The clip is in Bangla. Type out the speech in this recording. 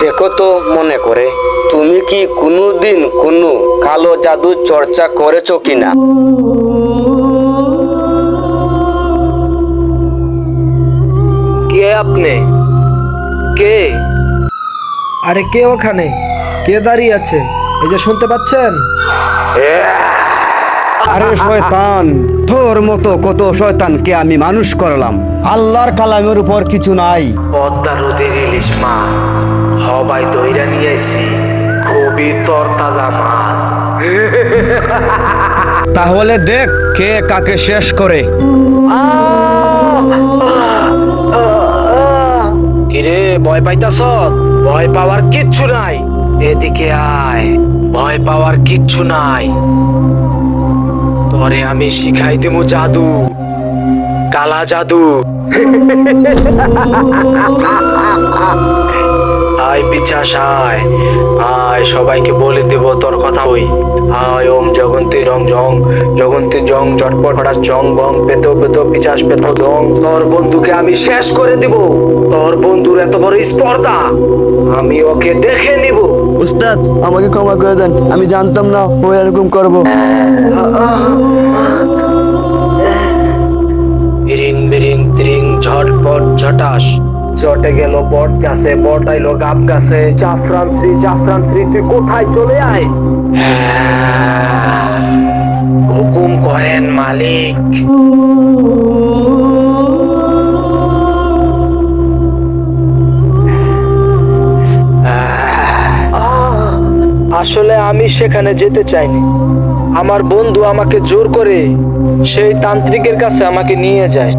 দেখো তো মনে করে তুমি কি কোনোদিন কোনো কালো জাদু চর্চা করেছ কিনা? কে আপনি? কে? আরে কে ওখানে? কে দাঁড়িয়ে আছে? এই যে শুনতে পাচ্ছেন? হ্যাঁ, আরে শয়তান তোর মতো কত শয়তানকে আমি মানুষ করলাম। আল্লাহর কালামের উপর কিছু নাই। পদ্মা নদীর ইলিশ মাছ হবাই দইরা নিয়ে আইছি খুবই তরতাজা মাছ। তাহলে দেখ কে কাকে শেষ করে। কিরে ভয় পাইতাছ? ভয় পাওয়ার কিচ্ছু নাই। এদিকে আয় ভয় পাওয়ার কিচ্ছু নাই। তোরে আমি শিখাই দেবো জাদু। কালা জাদু। আয় পিছাস আয়। আয় সবাইকে বলে দেব তোর কথা। ওই আয় ওম জগন্তি রং জং জগন্তি জং জটপট হঠাৎ জং বং পেতো পেতো পিছাস পেতো দং। তোর বন্ধুকে আমি শেষ করে দিব। তোর বন্ধুর এত বড় স্পর্ধা আমি ওকে দেখে নিব। উস্তাদ আমাকে ক্ষমা করে দেন আমি জানতাম না ও এরকম করব। বিরিং বিরিং ত্রিং ঝটপট ঝটাস। চটে গেল, বট গাছে, বট আইলো, গাব গাছে। জাফরান শ্রী জাফরান শ্রী, তুই কোথায় চলে আয়? হুকুম করেন মালিক। আসলে আমি সেখানে যেতে চাইনি। আমার বন্ধু আমাকে জোর করে সেই তান্ত্রিকের কাছে আমাকে নিয়ে যায়।